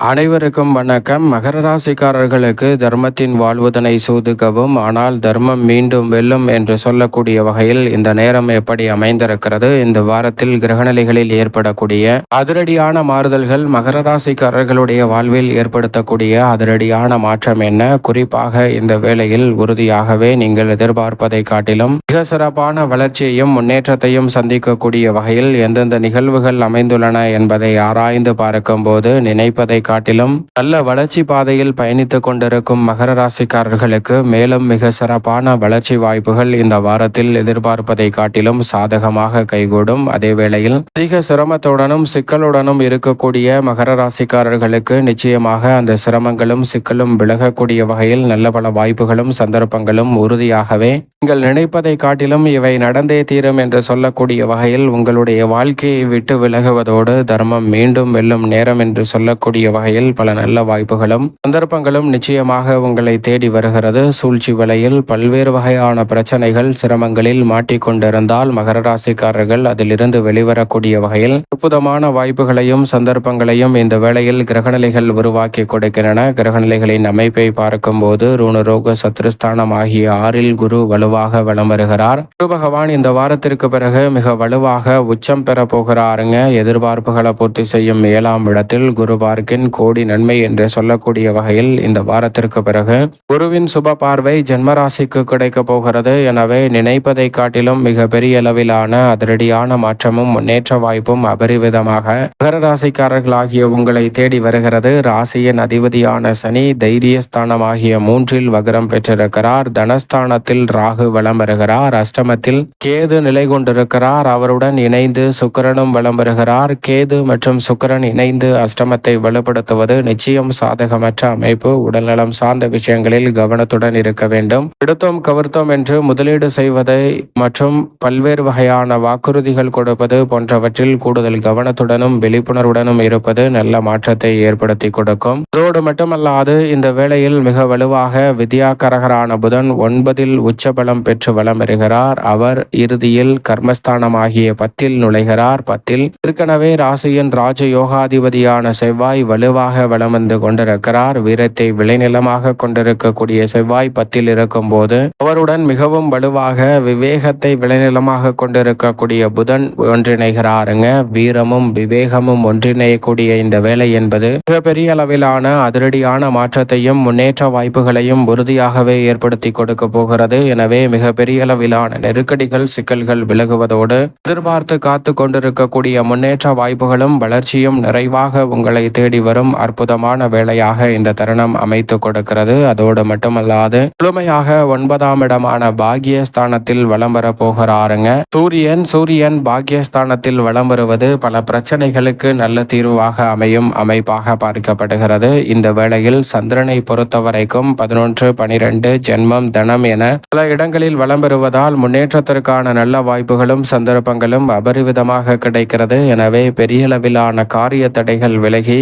அனைவருக்கும் வணக்கம். மகர ராசிக்காரர்களுக்கு தர்மத்தின் வாழ்வதனை சூதுகவும் ஆனால் தர்மம் மீண்டும் வெல்லும் என்று சொல்லக்கூடிய வகையில் இந்த நேரம் எப்படி அமைந்திருக்கிறது? இந்த வாரத்தில் கிரகநிலைகளில் ஏற்படக்கூடிய அதிரடியான மாறுதல்கள் மகர ராசிக்காரர்களுடைய வாழ்வில் ஏற்படுத்தக்கூடிய அதிரடியான மாற்றம் என்ன? குறிப்பாக இந்த வேளையில் உறுதியாகவே நீங்கள் எதிர்பார்ப்பதை காட்டிலும் மிக சிறப்பான வளர்ச்சியையும் முன்னேற்றத்தையும் சந்திக்கக்கூடிய வகையில் எந்தெந்த நிகழ்வுகள் அமைந்துள்ளன என்பதை ஆராய்ந்து பார்க்கும்போது நினைப்பதை காட்டிலும் நல்ல வளர்ச்சி பாதையில் பயணித்துக் கொண்டிருக்கும் மகர ராசிக்காரர்களுக்கு மேலும் மிக சிறப்பான வளர்ச்சி வாய்ப்புகள் இந்த வாரத்தில் எதிர்பார்ப்பதை காட்டிலும் சாதகமாக கைகூடும். அதே வேளையில் அதிக சிரமத்துடனும் சிக்கலுடனும் இருக்கக்கூடிய மகர ராசிக்காரர்களுக்கு நிச்சயமாக அந்த சிரமங்களும் சிக்கலும் விலகக்கூடிய வகையில் நல்ல பல வாய்ப்புகளும் சந்தர்ப்பங்களும் உறுதியாகவே நீங்கள் நினைப்பதை காட்டிலும் இவை நடந்தே தீரும் என்று சொல்லக்கூடிய வகையில் உங்களுடைய வாழ்க்கையை விட்டு விலகுவதோடு தர்மம் மீண்டும் வெல்லும் நேரம் என்று சொல்லக்கூடிய வகையில் பல நல்ல வாய்ப்புகளும் சந்தர்ப்பங்களும் நிச்சயமாக உங்களை தேடி வருகிறது. சூழ்ச்சி விலையில் பல்வேறு வகையான பிரச்சனைகள் சிரமங்களில் மாட்டிக்கொண்டிருந்தால் மகர ராசிக்காரர்கள் அதிலிருந்து வெளிவரக்கூடிய வகையில் அற்புதமான வாய்ப்புகளையும் சந்தர்ப்பங்களையும் இந்த வேளையில் கிரகநிலைகள் உருவாக்கி கொடுக்கின்றன. கிரகநிலைகளின் அமைப்பை பார்க்கும்போது ரூணரோக சத்ருஸ்தானம் ஆகிய ஆறில் குரு வலுவாக வலம் வருகிறார். குரு பகவான் இந்த வாரத்திற்கு பிறகு மிக வலுவாக உச்சம் பெற போகிறாருங்க. எதிர்பார்ப்புகளை பூர்த்தி செய்யும் ஏழாம் இடத்தில் குரு பார்க்கின் கோடி நன்மை என்று சொல்லக்கூடிய வகையில் இந்த வாரத்திற்கு பிறகு குருவின் சுப பார்வை ஜென்மராசிக்கு கிடைக்க போகிறது. எனவே நினைப்பதை காட்டிலும் மிக பெரிய அளவிலான அதிரடியான மாற்றமும் முன்னேற்ற வாய்ப்பும் அபரிவிதமாக மகர ராசிக்காரர்களாகிய உங்களை தேடி வருகிறது. ராசியின் அதிபதியான சனி தைரியஸ்தானம் ஆகிய மூன்றில் வகரம் பெற்றிருக்கிறார். தனஸ்தானத்தில் ராகு வலம் வருகிறார். அஷ்டமத்தில் கேது நிலை கொண்டிருக்கிறார். அவருடன் இணைந்து சுக்கிரனும் வலம் வருகிறார். கேது மற்றும் சுக்கரன் இணைந்து அஷ்டமத்தை வலுப்படுத்த பயன்படுத்துவது நிச்சயம் சாதகமற்ற அமைப்பு. உடல்நலம் சார்ந்த விஷயங்களில் கவனத்துடன் இருக்க வேண்டும். எடுத்தோம் கவர்த்தோம் என்று முதலீடு செய்வதை மற்றும் பல்வேறு வகையான வாக்குறுதிகள் கொடுப்பது போன்றவற்றில் கூடுதல் கவனத்துடனும் விழிப்புணர்வுடனும் இருப்பது நல்ல மாற்றத்தை ஏற்படுத்தி கொடுக்கும். அதோடு மட்டுமல்லாது இந்த வேளையில் மிக வலுவாக வித்யாகரகரான புதன் ஒன்பதில் உச்சபலம் பெற்று வலம் வருகிறார். அவர் இறுதியில் கர்மஸ்தானமாகிய பத்தில் நுழைகிறார். பத்தில் ஏற்கனவே ராசியின் ராஜ யோகாதிபதியான செவ்வாய் வலுவாக வளம் வந்து கொண்டிருக்கிறார். வீரத்தை விளைநிலமாக கொண்டிருக்கக்கூடிய செவ்வாய் பத்தில் இருக்கும் போது அவருடன் மிகவும் வலுவாக விவேகத்தை விளைநிலமாக கொண்டிருக்கக்கூடிய புதன் ஒன்றிணைகிறாருங்க. வீரமும் விவேகமும் ஒன்றிணையக்கூடிய இந்த வேலை என்பது மிகப்பெரிய அளவிலான அதிரடியான மாற்றத்தையும் முன்னேற்ற வாய்ப்புகளையும் உறுதியாகவே ஏற்படுத்தி கொடுக்க போகிறது. எனவே மிகப்பெரிய அளவிலான நெருக்கடிகள் சிக்கல்கள் விலகுவதோடு எதிர்பார்த்து காத்து கொண்டிருக்கக்கூடிய முன்னேற்ற வாய்ப்புகளும் வளர்ச்சியும் நிறைவாக உங்களை தேடி வரும். அற்புதமான வேலையாக இந்த தருணம் அமைத்து கொடுக்கிறது. அதோடு மட்டுமல்லாது முழுமையாக ஒன்பதாம் இடமான பாகியஸ்தானத்தில் வலம் வர போகிறாருங்க. சூரியன் சூரியன் பாக்யஸ்தானத்தில் வலம் வருவது பல பிரச்சனைகளுக்கு நல்ல தீர்வாக அமையும் அமைப்பாக பார்க்கப்படுகிறது. இந்த வேளையில் சந்திரனை பொறுத்தவரைக்கும் பதினொன்று பனிரெண்டு ஜென்மம் தனம் என பல இடங்களில் வலம் பெறுவதால் முன்னேற்றத்திற்கான நல்ல வாய்ப்புகளும் சந்தர்ப்பங்களும் அபரிவிதமாக கிடைக்கிறது. எனவே பெரிய அளவிலான காரிய தடைகள் விலகி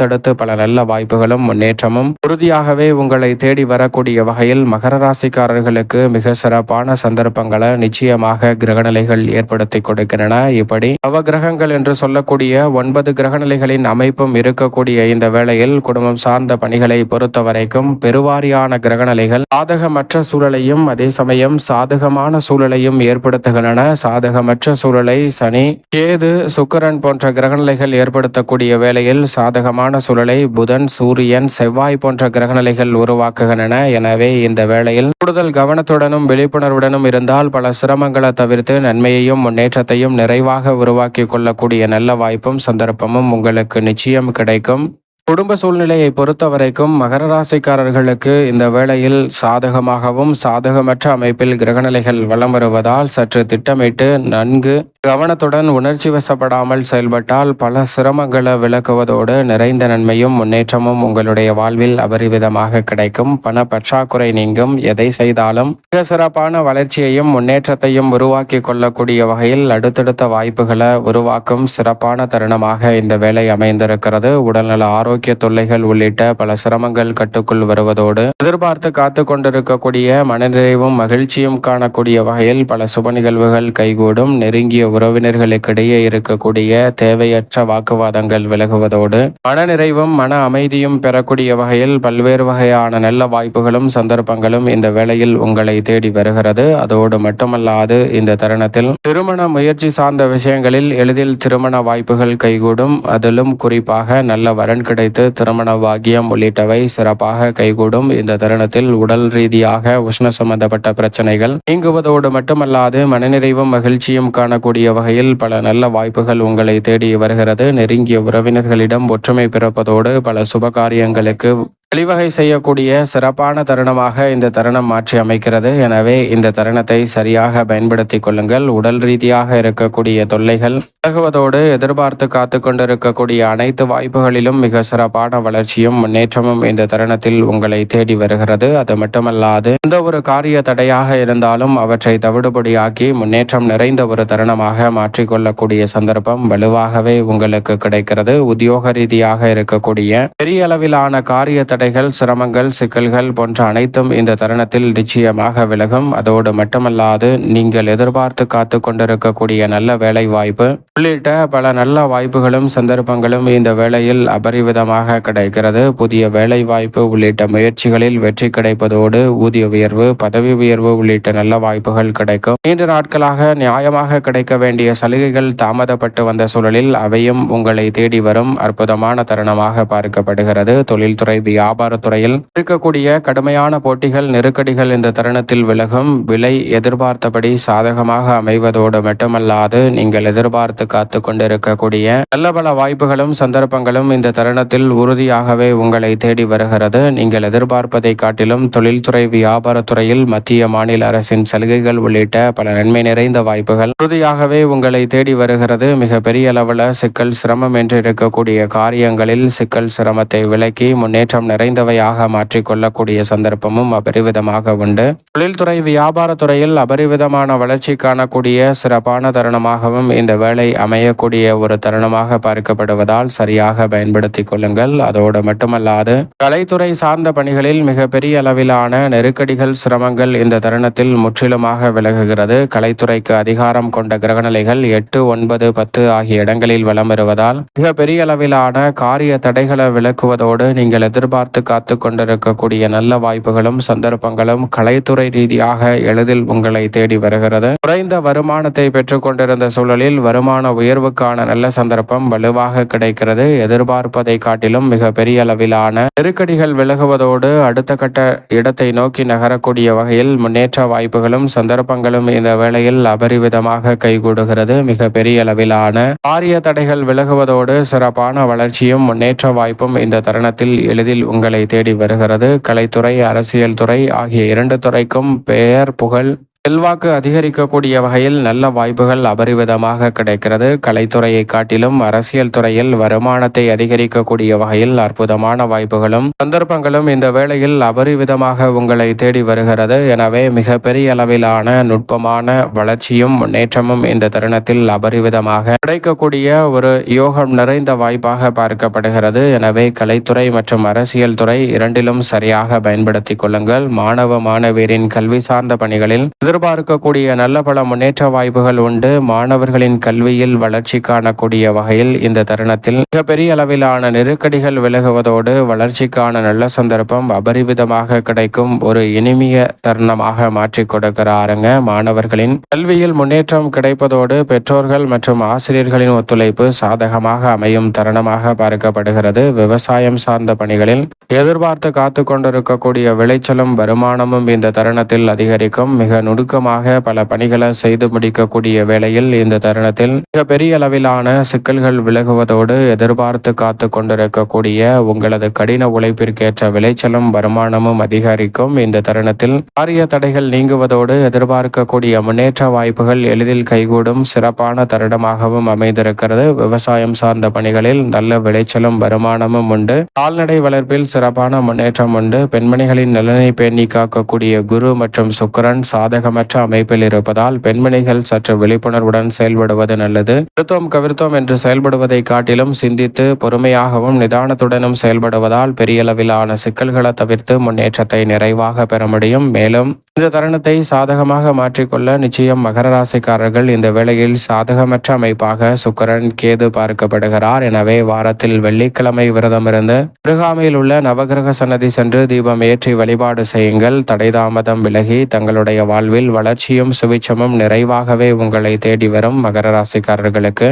அடுத்தடுத்து பல நல்ல வாய்ப்புகளும் முன்னேற்றமும் உறுதியாகவே உங்களை தேடி வரக்கூடிய வகையில் மகர ராசிக்காரர்களுக்கு மிக சிறப்பான சந்தர்ப்பங்களை நிச்சயமாக கிரகநிலைகள் ஏற்படுத்தி கொடுக்கின்றன. இப்படி நவகிரகங்கள் என்று சொல்லக்கூடிய ஒன்பது கிரகநிலைகளின் அமைப்பும் இருக்கக்கூடிய இந்த வேளையில் குடும்பம் சார்ந்த பணிகளை பொறுத்த வரைக்கும் பெருவாரியான கிரகநிலைகள் சாதகமற்ற சூழலையும் அதே சமயம் சாதகமான சூழலையும் ஏற்படுத்துகின்றன. சாதகமற்ற சூழலை சனி கேது சுக்கரன் போன்ற கிரகநிலைகள் ஏற்படுத்தக்கூடிய வேளையில் சாதகமான சூழலை புதன் சூரியன் செவ்வாய் போன்ற கிரகநிலைகள் உருவாக்குகின்றன. எனவே இந்த வேளையில் கூடுதல் கவனத்துடனும் விழிப்புணர்வுடனும் இருந்தால் பல சிரமங்களை தவிர்த்து நன்மையையும் முன்னேற்றத்தையும் நிறைவாக உருவாக்கி கொள்ளக்கூடிய நல்ல வாய்ப்பும் சந்தர்ப்பமும் உங்களுக்கு நிச்சயம் கிடைக்கும். குடும்ப சூழ்நிலையை பொறுத்த வரைக்கும் மகர ராசிக்காரர்களுக்கு இந்த வேளையில் சாதகமாகவும் சாதகமற்ற அமைப்பில் கிரகநிலைகள் வலம் வருவதால் சற்று திட்டமிட்டு நன்கு கவனத்துடன் உணர்ச்சி வசப்படாமல் செயல்பட்டால் பல சிரமங்களை விளக்குவதோடு நிறைந்த நன்மையும் முன்னேற்றமும் உங்களுடைய வாழ்வில் அபரிவிதமாக கிடைக்கும். பண பற்றாக்குறை நீங்கும். எதை செய்தாலும் மிக சிறப்பான வளர்ச்சியையும் முன்னேற்றத்தையும் உருவாக்கி கொள்ளக்கூடிய வகையில் அடுத்தடுத்த வாய்ப்புகளை உருவாக்கும் சிறப்பான தருணமாக இந்த வேலை அமைந்திருக்கிறது. உடல்நல ஆரோக்கிய ஆரோக்கிய தொல்லைகள் உள்ளிட்ட பல சிரமங்கள் கட்டுக்குள் வருவதோடு எதிர்பார்த்து காத்து கொண்டிருக்கக்கூடிய மனநிறைவும் மகிழ்ச்சியும் காணக்கூடிய வகையில் பல சுப நிகழ்வுகள் கைகூடும். நெருங்கிய உறவினர்களுக்கிடையே இருக்கக்கூடிய தேவையற்ற வாக்குவாதங்கள் விலகுவதோடு மனநிறைவும் மன அமைதியும் பெறக்கூடிய வகையில் பல்வேறு வகையான நல்ல வாய்ப்புகளும் சந்தர்ப்பங்களும் இந்த வேளையில் உங்களை தேடி வருகிறது. அதோடு மட்டுமல்லாது இந்த தருணத்தில் திருமண முயற்சி சார்ந்த விஷயங்களில் எளிதில் திருமண வாய்ப்புகள் கைகூடும். அதிலும் குறிப்பாக நல்ல வரன் கிடைத்து திருமண பாக்கியம் உள்ளிட்டவை சிறப்பாக கைகூடும். இந்த தருணத்தில் உடல் ரீதியாக உஷ்ண சம்பந்தப்பட்ட பிரச்சனைகள் நீங்குவதோடு மட்டுமல்லாது மனநிறைவும் மகிழ்ச்சியும் காணக்கூடிய வகையில் பல நல்ல வாய்ப்புகள் உங்களை தேடி வருகிறது. நெருங்கிய உறவினர்களிடம் ஒற்றுமை பிறப்பதோடு பல சுப காரியங்களுக்கு வழிவகை செய்யக்கூடிய சிறப்பான தருணமாக இந்த தருணம் மாற்றி அமைக்கிறது. எனவே இந்த தருணத்தை சரியாக பயன்படுத்திக் கொள்ளுங்கள். உடல் ரீதியாக இருக்கக்கூடிய தொல்லைகள் விலகுவதோடு எதிர்பார்த்து காத்து கொண்டிருக்கக்கூடிய அனைத்து வாய்ப்புகளிலும் மிக சிறப்பான வளர்ச்சியும் முன்னேற்றமும் இந்த தருணத்தில் உங்களை தேடி வருகிறது. அது மட்டுமல்லாது எந்த ஒரு காரிய தடையாக இருந்தாலும் அவற்றை தவிடுபடியாக்கி முன்னேற்றம் நிறைந்த ஒரு தருணமாக மாற்றிக்கொள்ளக்கூடிய சந்தர்ப்பம் வலுவாகவே உங்களுக்கு கிடைக்கிறது. உத்தியோக ரீதியாக இருக்கக்கூடிய பெரிய அளவிலான காரிய தடைகள் சிரமங்கள் சிக்கல்கள் போன்ற அனைத்தும் இந்த தருணத்தில் நிச்சயமாக விலகும். அதோடு மட்டுமல்லாது நீங்கள் எதிர்பார்த்து காத்து கொண்டிருக்கக்கூடிய நல்ல வேலை வாய்ப்பு உள்ளிட்ட பல நல்ல வாய்ப்புகளும் சந்தர்ப்பங்களும் இந்த வேளையில் அபரிவிதமாக கிடைக்கிறது. புதிய வேலை வாய்ப்பு உள்ளிட்ட முயற்சிகளில் வெற்றி கிடைப்பதோடு ஊதிய உயர்வு பதவி உயர்வு உள்ளிட்ட நல்ல வாய்ப்புகள் கிடைக்கும். நீண்ட நாட்களாக நியாயமாக கிடைக்க வேண்டிய சலுகைகள் தாமதப்பட்டு வந்த சூழலில் அவையும் உங்களை தேடி வரும் அற்புதமான தருணமாக பார்க்கப்படுகிறது. தொழில்துறை வியாபாரத்துறையில் இருக்கக்கூடிய கடுமையான போட்டிகள் நெருக்கடிகள் இந்த தருணத்தில் விலகும். விலை எதிர்பார்த்தபடி சாதகமாக அமைவதோடு மட்டுமல்லாது நீங்கள் எதிர்பார்த்து காத்து கொண்டிருக்கக்கூடிய நல்ல பல வாய்ப்புகளும் சந்தர்ப்பங்களும் இந்த தருணத்தில் உறுதியாகவே உங்களை தேடி வருகிறது. நீங்கள் எதிர்பார்ப்பதை காட்டிலும் தொழில்துறை வியாபாரத்துறையில் மத்திய மாநில அரசின் சலுகைகள் உள்ளிட்ட பல நன்மை நிறைந்த வாய்ப்புகள் உறுதியாகவே உங்களை தேடி வருகிறது. மிக பெரிய அளவில் சிக்கல் சிரமம் என்று இருக்கக்கூடிய காரியங்களில் சிக்கல் சிரமத்தை விலக்கி முன்னேற்றம் நிறைந்தவையாக மாற்றிக்கொள்ளக்கூடிய சந்தர்ப்பமும் அபரிவிதமாக உண்டு. தொழில்துறை வியாபாரத்துறையில் அபரிவிதமான வளர்ச்சி காணக்கூடிய சிறப்பான தருணமாகவும் இந்த வேலை அமையக்கூடிய ஒரு தருணமாக பார்க்கப்படுவதால் சரியாக பயன்படுத்திக் கொள்ளுங்கள். அதோடு மட்டுமல்லாது கலைத்துறை சார்ந்த பணிகளில் மிக பெரிய அளவிலான நெருக்கடிகள் சிரமங்கள் இந்த தருணத்தில் முற்றிலுமாக விலகுகிறது. கலைத்துறைக்கு அதிகாரம் கொண்ட கிரகநிலைகள் எட்டு ஒன்பது பத்து ஆகிய இடங்களில் வலம் வருவதால் மிக பெரிய அளவிலான காரிய தடைகளை விளக்குவதோடு நீங்கள் எதிர்பார்த்து காத்து கொண்டிருக்கக்கூடிய நல்ல வாய்ப்புகளும் சந்தர்ப்பங்களும் கலைத்துறை ரீதியாக எளிதில் உங்களை தேடி வருகிறது. குறைந்த வருமானத்தை பெற்றுக் கொண்டிருந்த சூழலில் வருமான உயர்வுக்கான நல்ல சந்தர்ப்பம் வலுவாக கிடைக்கிறது. எதிர்பார்ப்பதை காட்டிலும் மிக பெரிய அளவிலான நெருக்கடிகள் விலகுவதோடு அடுத்த கட்ட இடத்தை நோக்கி நகரக்கூடிய வகையில் முன்னேற்ற வாய்ப்புகளும் சந்தர்ப்பங்களும் இந்த வேளையில் அபரிவிதமாக கைகூடுகிறது. மிக பெரிய அளவிலான பாரிய தடைகள் விலகுவதோடு சிறப்பான வளர்ச்சியும் முன்னேற்ற வாய்ப்பும் இந்த தருணத்தில் எளிதில் உங்களை தேடி வருகிறது. கலைத்துறை அரசியல் துறை ஆகிய இரண்டு துறைக்கும் பெயர் புகழ் செல்வாக்கு அதிகரிக்கக்கூடிய வகையில் நல்ல வாய்ப்புகள் அபரிவிதமாக கிடைக்கிறது. கலைத்துறையை காட்டிலும் அரசியல் துறையில் வருமானத்தை அதிகரிக்கக்கூடிய வகையில் அற்புதமான வாய்ப்புகளும் சந்தர்ப்பங்களும் இந்த வேளையில் அபரிவிதமாக உங்களை தேடி வருகிறது. எனவே மிகப்பெரிய அளவிலான நுட்பமான வளர்ச்சியும் முன்னேற்றமும் இந்த தருணத்தில் அபரிவிதமாக கிடைக்கக்கூடிய ஒரு யோகம் நிறைந்த வாய்ப்பாக பார்க்கப்படுகிறது. எனவே கலைத்துறை மற்றும் அரசியல் துறை இரண்டிலும் சரியாக பயன்படுத்திக் கொள்ளுங்கள். மாணவ மாணவியரின் கல்வி சார்ந்த பணிகளில் எதிர்பார்க்கக்கூடிய நல்ல பல முன்னேற்ற வாய்ப்புகள் உண்டு. மாணவர்களின் கல்வியில் வளர்ச்சி காணக்கூடிய வகையில் இந்த தருணத்தில் மிகப்பெரிய அளவிலான நெருக்கடிகள் விலகுவதோடு வளர்ச்சிக்கான நல்ல சந்தர்ப்பம் அபரிவிதமாக கிடைக்கும் ஒரு இனிமைய தருணமாக மாற்றிக் கொடுக்கிறாருங்க. மாணவர்களின் கல்வியில் முன்னேற்றம் கிடைப்பதோடு பெற்றோர்கள் மற்றும் ஆசிரியர்களின் ஒத்துழைப்பு சாதகமாக அமையும் தருணமாக பார்க்கப்படுகிறது. விவசாயம் சார்ந்த பணிகளில் எதிர்பார்த்து காத்து கொண்டிருக்கக்கூடிய விளைச்சலும் வருமானமும் இந்த தருணத்தில் அதிகரிக்கும். மிக சுருக்கமாக பல பணிகளை செய்து முடிக்கக்கூடிய வேளையில் இந்த தருணத்தில் மிக பெரிய அளவிலான சிக்கல்கள் விலகுவதோடு எதிர்பார்த்து காத்து கொண்டிருக்கக்கூடிய உங்களது கடின உழைப்பிற்கேற்ற விளைச்சலும் வருமானமும் அதிகரிக்கும். இந்த தருணத்தில் காரிய தடைகள் நீங்குவதோடு எதிர்பார்க்கக்கூடிய முன்னேற்ற வாய்ப்புகள் எளிதில் கைகூடும். சிறப்பான தருணமாகவும் அமைந்திருக்கிறது. விவசாயம் சார்ந்த பணிகளில் நல்ல விளைச்சலும் வருமானமும் உண்டு. கால்நடை வளர்ப்பில் சிறப்பான முன்னேற்றம் உண்டு. பெண்மணிகளின் நலனை பேணி காக்கக்கூடிய குரு மற்றும் சுக்கிரன் சாதக சாதகமற்ற அமைப்பில் இருப்பதால் பெண்மணிகள் சற்று விழிப்புணர்வுடன் செயல்படுவது நல்லது. கவிர்த்தோம் கவிர்த்தோம் என்று செயல்படுவதை காட்டிலும் சிந்தித்து பொறுமையாகவும் நிதானத்துடனும் செயல்படுவதால் பெரிய அளவிலான சிக்கல்களை தவிர்த்து முன்னேற்றத்தை நிறைவாக பெற முடியும். மேலும் இந்த தருணத்தை சாதகமாக மாற்றிக்கொள்ள நிச்சயம் மகர ராசிக்காரர்கள் இந்த வேளையில் சாதகமற்ற அமைப்பாக சுக்கரன் கேது பார்க்கப்படுகிறார். எனவே வாரத்தில் வெள்ளிக்கிழமை விரதம் இருந்து அருகாமையில் உள்ள நவகிரக சன்னதி சென்று தீபம் ஏற்றி வழிபாடு செய்யுங்கள். தடைதாமதம் விலகி தங்களுடைய வாழ்வில் வளர்ச்சியும் சுவிச்சமும் நிறைவாகவே உங்களை தேடி வரும் மகர ராசிக்காரர்களுக்கு.